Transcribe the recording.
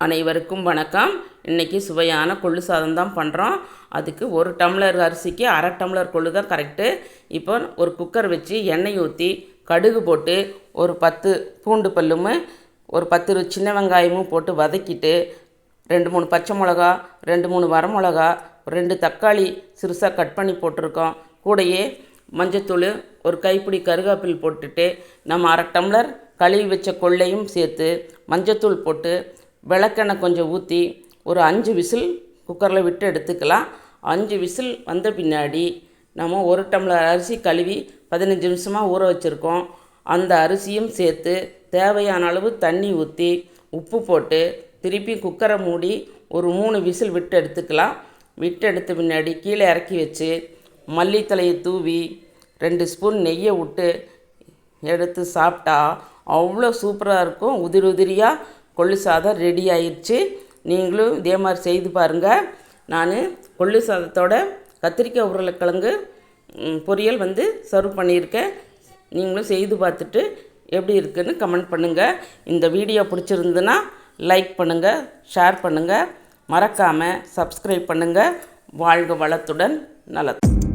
அனைவருக்கும் வணக்கம். இன்றைக்கி சுவையான கொள்ளு சாதம் தான் பண்ணுறோம் அதுக்கு ஒரு டம்ளர் அரிசிக்கு அரை டம்ளர் கொள்ளு தான் கரெக்டு இப்போ ஒரு குக்கர் வச்சு எண்ணெய் ஊற்றி கடுகு போட்டு ஒரு பத்து பூண்டு பல்லும் ஒரு பத்து சின்ன வெங்காயமும் போட்டு வதக்கிட்டு ரெண்டு மூணு பச்சை மிளகா ரெண்டு மூணு வரமிளகா ரெண்டு தக்காளி சிறுசாக கட் பண்ணி போட்டிருக்கோம். கூடையே மஞ்சத்தூள் ஒரு கைப்பிடி கருவேப்பில் போட்டுட்டு நம்ம அரை டம்ளர் கழுவி வச்ச கொள்ளையும் சேர்த்து மஞ்சத்தூள் போட்டு விளக்கெண்ணெய் கொஞ்சம் ஊற்றி ஒரு அஞ்சு விசில் குக்கரில் விட்டு எடுத்துக்கலாம். அஞ்சு விசில் வந்த பின்னாடி நம்ம ஒரு டம்ளர் அரிசி கழுவி பதினஞ்சு நிமிஷமாக ஊற வச்சுருக்கோம். அந்த அரிசியும் சேர்த்து தேவையான அளவு தண்ணி ஊற்றி உப்பு போட்டு திருப்பி குக்கரை மூடி ஒரு மூணு விசில் விட்டு எடுத்துக்கலாம். விட்டு எடுத்த பின்னாடி கீழே இறக்கி வச்சு மல்லித்தலையை தூவி ரெண்டு ஸ்பூன் நெய்யை விட்டு எடுத்து சாப்பிட்டா அவ்வளோ சூப்பராக இருக்கும். உதிரி உதிரியாக கொள்ளு சாதம் ரெடி ஆயிடுச்சு நீங்களும் இதே மாதிரி செய்து பாருங்கள் நான் கொள்ளு சாதத்தோட கத்திரிக்காய் உருளைக்கிழங்கு பொரியல் வந்து சர்வ் பண்ணியிருக்கேன். நீங்களும் செய்து பார்த்துட்டு எப்படி இருக்குன்னு கமெண்ட் பண்ணுங்கள் இந்த வீடியோ பிடிச்சிருந்துன்னா லைக் பண்ணுங்கள் ஷேர் பண்ணுங்கள் மறக்காமல் சப்ஸ்கிரைப் பண்ணுங்கள் வாழ்க வளத்துடன் நலத்து